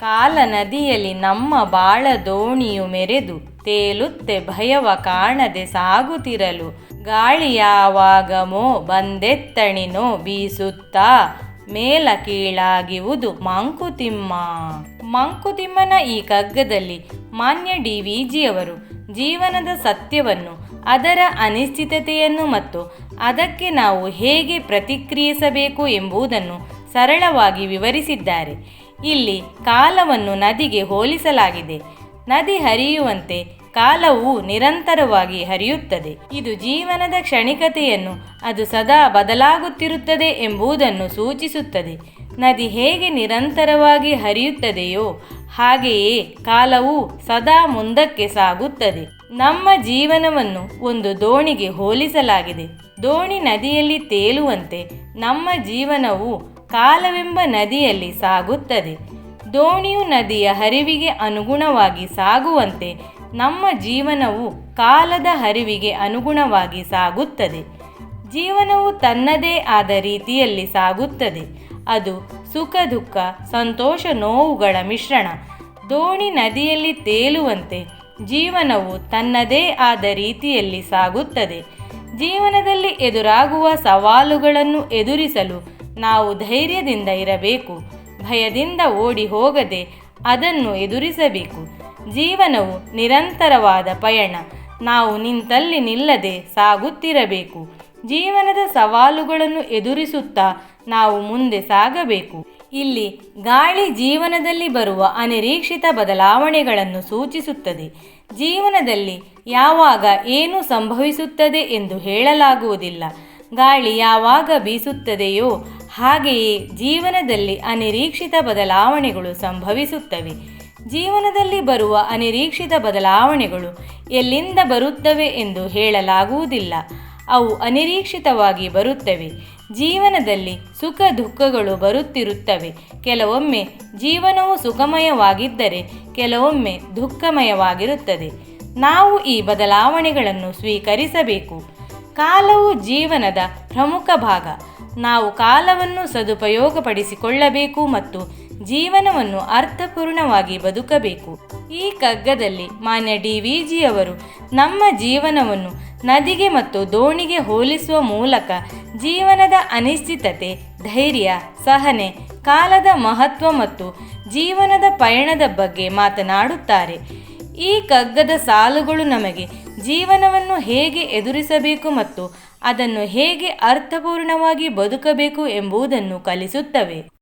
ಕಾಲ ನದಿಯಲ್ಲಿ ನಮ್ಮ ಬಾಳ ದೋಣಿಯು ಮೆರೆದು ತೇಲುತ್ತೆ ಭಯವ ಕಾಣದೆ ಸಾಗುತ್ತಿರಲು. ಗಾಳಿ ಯಾವಾಗಮೋ ಬಂದೆತ್ತಣಿನೋ ಬೀಸುತ್ತಾ ಮೇಲ ಕೀಳಾಗಿವುದು ಮಂಕುತಿಮ್ಮ. ಮಂಕುತಿಮ್ಮನ ಈ ಕಗ್ಗದಲ್ಲಿ ಮಾನ್ಯ ಡಿ ವಿ ಜಿಯವರು ಜೀವನದ ಸತ್ಯವನ್ನು, ಅದರ ಅನಿಶ್ಚಿತತೆಯನ್ನು ಮತ್ತು ಅದಕ್ಕೆ ನಾವು ಹೇಗೆ ಪ್ರತಿಕ್ರಿಯಿಸಬೇಕು ಎಂಬುದನ್ನು ಸರಳವಾಗಿ ವಿವರಿಸಿದ್ದಾರೆ. ಇಲ್ಲಿ ಕಾಲವನ್ನು ನದಿಗೆ ಹೋಲಿಸಲಾಗಿದೆ. ನದಿ ಹರಿಯುವಂತೆ ಕಾಲವು ನಿರಂತರವಾಗಿ ಹರಿಯುತ್ತದೆ. ಇದು ಜೀವನದ ಕ್ಷಣಿಕತೆಯನ್ನು ಅದು ಸದಾ ಬದಲಾಗುತ್ತಿರುತ್ತದೆ ಎಂಬುದನ್ನು ಸೂಚಿಸುತ್ತದೆ. ನದಿ ಹೇಗೆ ನಿರಂತರವಾಗಿ ಹರಿಯುತ್ತದೆಯೋ ಹಾಗೆಯೇ ಕಾಲವು ಸದಾ ಮುಂದಕ್ಕೆ ಸಾಗುತ್ತದೆ. ನಮ್ಮ ಜೀವನವನ್ನು ಒಂದು ದೋಣಿಗೆ ಹೋಲಿಸಲಾಗಿದೆ. ದೋಣಿ ನದಿಯಲ್ಲಿ ತೇಲುವಂತೆ ನಮ್ಮ ಜೀವನವು ಕಾಲವೆಂಬ ನದಿಯಲ್ಲಿ ಸಾಗುತ್ತದೆ. ದೋಣಿಯು ನದಿಯ ಹರಿವಿಗೆ ಅನುಗುಣವಾಗಿ ಸಾಗುವಂತೆ ನಮ್ಮ ಜೀವನವು ಕಾಲದ ಹರಿವಿಗೆ ಅನುಗುಣವಾಗಿ ಸಾಗುತ್ತದೆ. ಜೀವನವು ತನ್ನದೇ ಆದ ರೀತಿಯಲ್ಲಿ ಸಾಗುತ್ತದೆ. ಅದು ಸುಖ, ದುಃಖ, ಸಂತೋಷ, ನೋವುಗಳ ಮಿಶ್ರಣ. ದೋಣಿ ನದಿಯಲ್ಲಿ ತೇಲುವಂತೆ ಜೀವನವು ತನ್ನದೇ ಆದ ರೀತಿಯಲ್ಲಿ ಸಾಗುತ್ತದೆ. ಜೀವನದಲ್ಲಿ ಎದುರಾಗುವ ಸವಾಲುಗಳನ್ನು ಎದುರಿಸಲು ನಾವು ಧೈರ್ಯದಿಂದ ಇರಬೇಕು. ಭಯದಿಂದ ಓಡಿ ಹೋಗದೆ ಅದನ್ನು ಎದುರಿಸಬೇಕು. ಜೀವನವು ನಿರಂತರವಾದ ಪಯಣ. ನಾವು ನಿಂತಲ್ಲಿ ನಿಲ್ಲದೆ ಸಾಗುತ್ತಿರಬೇಕು. ಜೀವನದ ಸವಾಲುಗಳನ್ನು ಎದುರಿಸುತ್ತಾ ನಾವು ಮುಂದೆ ಸಾಗಬೇಕು. ಇಲ್ಲಿ ಗಾಳಿ ಜೀವನದಲ್ಲಿ ಬರುವ ಅನಿರೀಕ್ಷಿತ ಬದಲಾವಣೆಗಳನ್ನು ಸೂಚಿಸುತ್ತದೆ. ಜೀವನದಲ್ಲಿ ಯಾವಾಗ ಏನು ಸಂಭವಿಸುತ್ತದೆ ಎಂದು ಹೇಳಲಾಗುವುದಿಲ್ಲ. ಗಾಳಿ ಯಾವಾಗ ಬೀಸುತ್ತದೆಯೋ ಹಾಗೆಯೇ ಜೀವನದಲ್ಲಿ ಅನಿರೀಕ್ಷಿತ ಬದಲಾವಣೆಗಳು ಸಂಭವಿಸುತ್ತವೆ. ಜೀವನದಲ್ಲಿ ಬರುವ ಅನಿರೀಕ್ಷಿತ ಬದಲಾವಣೆಗಳು ಎಲ್ಲಿಂದ ಬರುತ್ತವೆ ಎಂದು ಹೇಳಲಾಗುವುದಿಲ್ಲ. ಅವು ಅನಿರೀಕ್ಷಿತವಾಗಿ ಬರುತ್ತವೆ. ಜೀವನದಲ್ಲಿ ಸುಖ ದುಃಖಗಳು ಬರುತ್ತಿರುತ್ತವೆ. ಕೆಲವೊಮ್ಮೆ ಜೀವನವು ಸುಖಮಯವಾಗಿದ್ದರೆ ಕೆಲವೊಮ್ಮೆ ದುಃಖಮಯವಾಗಿರುತ್ತದೆ. ನಾವು ಈ ಬದಲಾವಣೆಗಳನ್ನು ಸ್ವೀಕರಿಸಬೇಕು. ಕಾಲವು ಜೀವನದ ಪ್ರಮುಖ ಭಾಗ. ನಾವು ಕಾಲವನ್ನು ಸದುಪಯೋಗಪಡಿಸಿಕೊಳ್ಳಬೇಕು ಮತ್ತು ಜೀವನವನ್ನು ಅರ್ಥಪೂರ್ಣವಾಗಿ ಬದುಕಬೇಕು. ಈ ಕಗ್ಗದಲ್ಲಿ ಮಾನ್ಯ ಡಿ ವಿ ಜಿಯವರು ನಮ್ಮ ಜೀವನವನ್ನು ನದಿಗೆ ಮತ್ತು ದೋಣಿಗೆ ಹೋಲಿಸುವ ಮೂಲಕ ಜೀವನದ ಅನಿಶ್ಚಿತತೆ, ಧೈರ್ಯ, ಸಹನೆ, ಕಾಲದ ಮಹತ್ವ ಮತ್ತು ಜೀವನದ ಪಯಣದ ಬಗ್ಗೆ ಮಾತನಾಡುತ್ತಾರೆ. ಈ ಕಗ್ಗದ ಸಾಲುಗಳು ನಮಗೆ ಜೀವನವನ್ನು ಹೇಗೆ ಎದುರಿಸಬೇಕು ಮತ್ತು ಅದನ್ನು ಹೇಗೆ ಅರ್ಥಪೂರ್ಣವಾಗಿ ಬದುಕಬೇಕು ಎಂಬುದನ್ನು ಕಲಿಸುತ್ತವೆ.